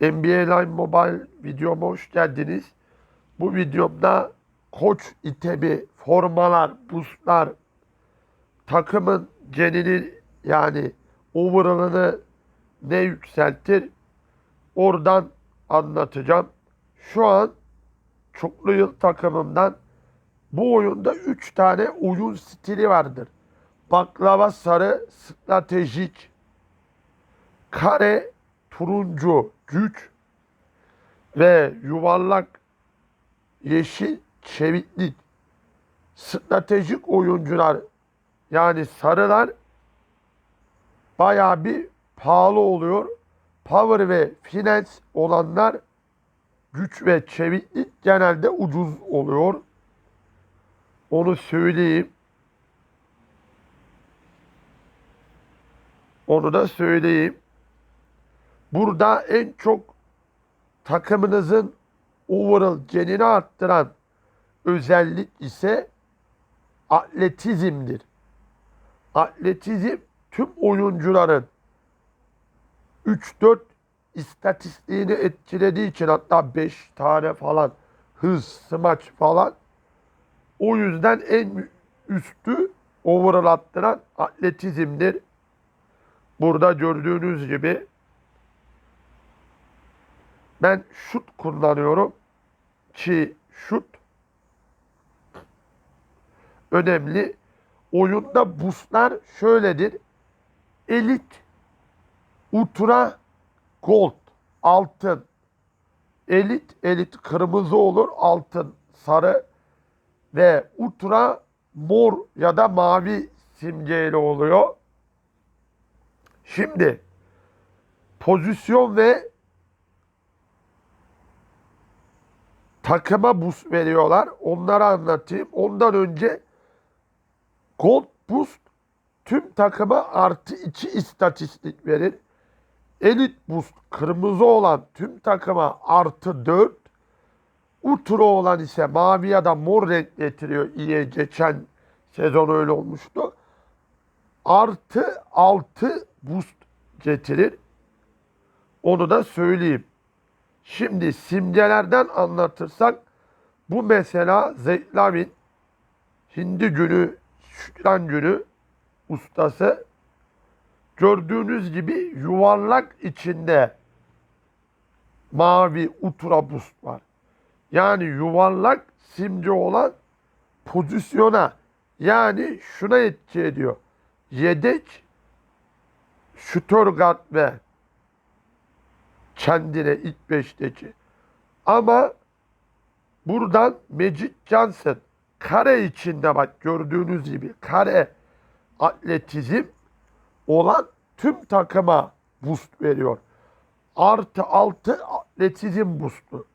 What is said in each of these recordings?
NBA Live Mobile videoma hoş geldiniz. Bu videomda koç itemi, formalar, boostlar, takımın genini yani overall'ını ne yükseltir oradan anlatacağım. Şu an çoklu yıl takımımdan bu oyunda 3 tane oyun stili vardır. Baklava sarı, stratejik, kare, turuncu, güç ve yuvarlak, yeşil, çeviklik. Stratejik oyuncular yani sarılar bayağı bir pahalı oluyor. Power ve finance olanlar güç ve çeviklik genelde ucuz oluyor. Onu söyleyeyim. Onu da söyleyeyim. Burada en çok takımınızın overall genini arttıran özellik ise atletizmdir. Atletizm tüm oyuncuların 3-4 istatistiğini etkilediği için hatta 5 tane falan hız, smaç falan o yüzden en üstü overall attıran atletizmdir. Burada gördüğünüz gibi ben şut kullanıyorum ki şut önemli. Oyunda boostlar şöyledir. Elit, ultra, gold, altın. Elit, elit kırmızı olur, altın, sarı ve ultra mor ya da mavi simgeyle oluyor. Şimdi pozisyon ve takıma boost veriyorlar. Onları anlatayım. Ondan önce Gold Boost tüm takıma artı 2 istatistik verir. Elite Boost kırmızı olan tüm takıma artı 4. Ultra olan ise mavi ya da mor renk getiriyor. İyi geçen sezon öyle olmuştu. Artı 6 boost getirir. Onu da söyleyeyim. Şimdi simgelerden anlatırsak bu mesela Zeytlavin Hindi günü, Şükran günü ustası gördüğünüz gibi yuvarlak içinde mavi ultra boost var. Yani yuvarlak simge olan pozisyona yani şuna etki ediyor. Yedek Stuttgart ve kendine ilk beşteki. Ama buradan Magic Johnson kare içinde bak gördüğünüz gibi kare atletizm olan tüm takıma boost veriyor. Artı altı atletizm boost'u.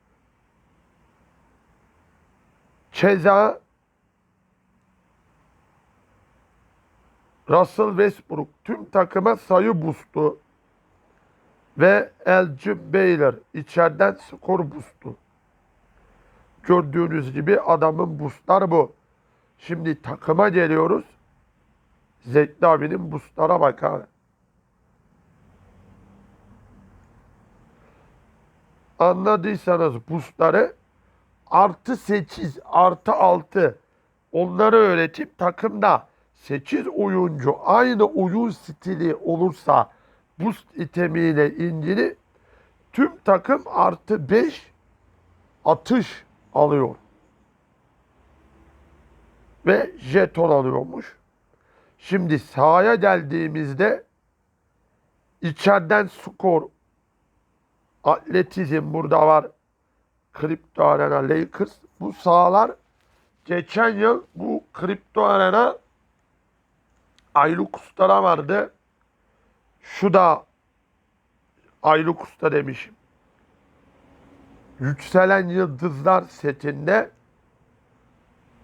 Keza Russell Westbrook tüm takıma sayı boost'u ve Elgin Baylor içeriden skor boost'u. Gördüğünüz gibi adamın boostları bu. Şimdi takıma geliyoruz. Zeki abinin boostlara bak abi. Anladıysanız boostları artı 8 artı 6 onları öğretip takımda 8 oyuncu aynı oyun stili olursa boost itemiyle ilgili tüm takım artı 5 atış alıyor. Ve jeton alıyormuş. Şimdi sahaya geldiğimizde içeriden skor atletizm burada var. Kripto Arena Lakers. Bu sahalar geçen yıl bu Kripto Arena Ayluk Usta'da vardı. Şu da Ayluk Usta demişim. Yükselen Yıldızlar setinde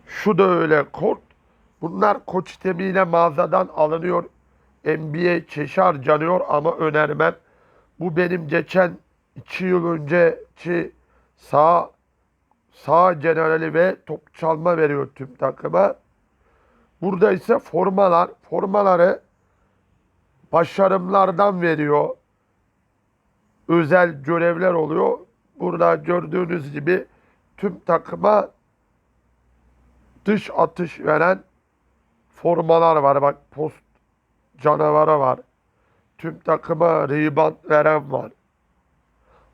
şu da öyle kort. Bunlar koç temiyle mağazadan alınıyor. NBA çeşi harcanıyor ama önermem. Bu benim geçen iki yıl önceki sağ sağ generali ve top çalma veriyor tüm takıma. Burada ise formalar, formaları başarımlardan veriyor. özel görevler oluyor. Burada gördüğünüz gibi tüm takıma dış atış veren formalar var. Bak post canavara var. Tüm takıma rebound veren var.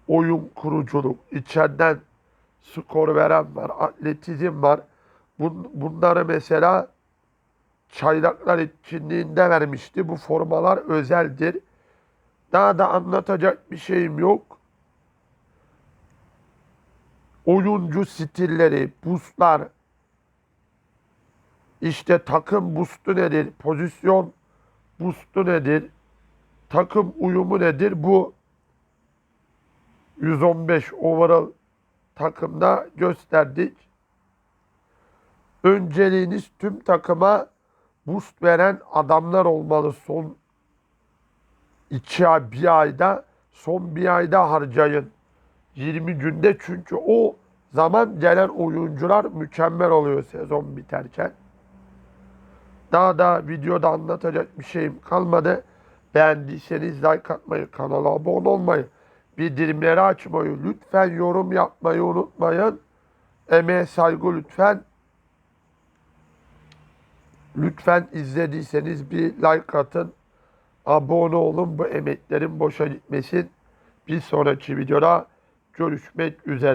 Oyun kuruculuk, içeriden skor veren var. Atletizm var. Bun, bunları mesela çaylaklar etkinliğinde vermişti. Bu formalar özeldir. Daha da anlatacak bir şeyim yok. Oyuncu stilleri, boostlar, işte takım boost'u nedir, pozisyon boost'u nedir, takım uyumu nedir bu 115 overall takımda gösterdik. Önceliğiniz tüm takıma boost veren adamlar olmalı son iki ay, bir ayda, son bir ayda harcayın. 20 günde çünkü o zaman gelen oyuncular mükemmel oluyor sezon biterken. Daha da videoda anlatacak bir şeyim kalmadı. Beğendiyseniz like atmayı, kanala abone olmayı, bildirimleri açmayı, lütfen yorum yapmayı unutmayın. Emeğe saygı lütfen. Lütfen izlediyseniz bir like atın. Abone olun bu emeklerin boşa gitmesin. Bir sonraki videoda görüşmek üzere.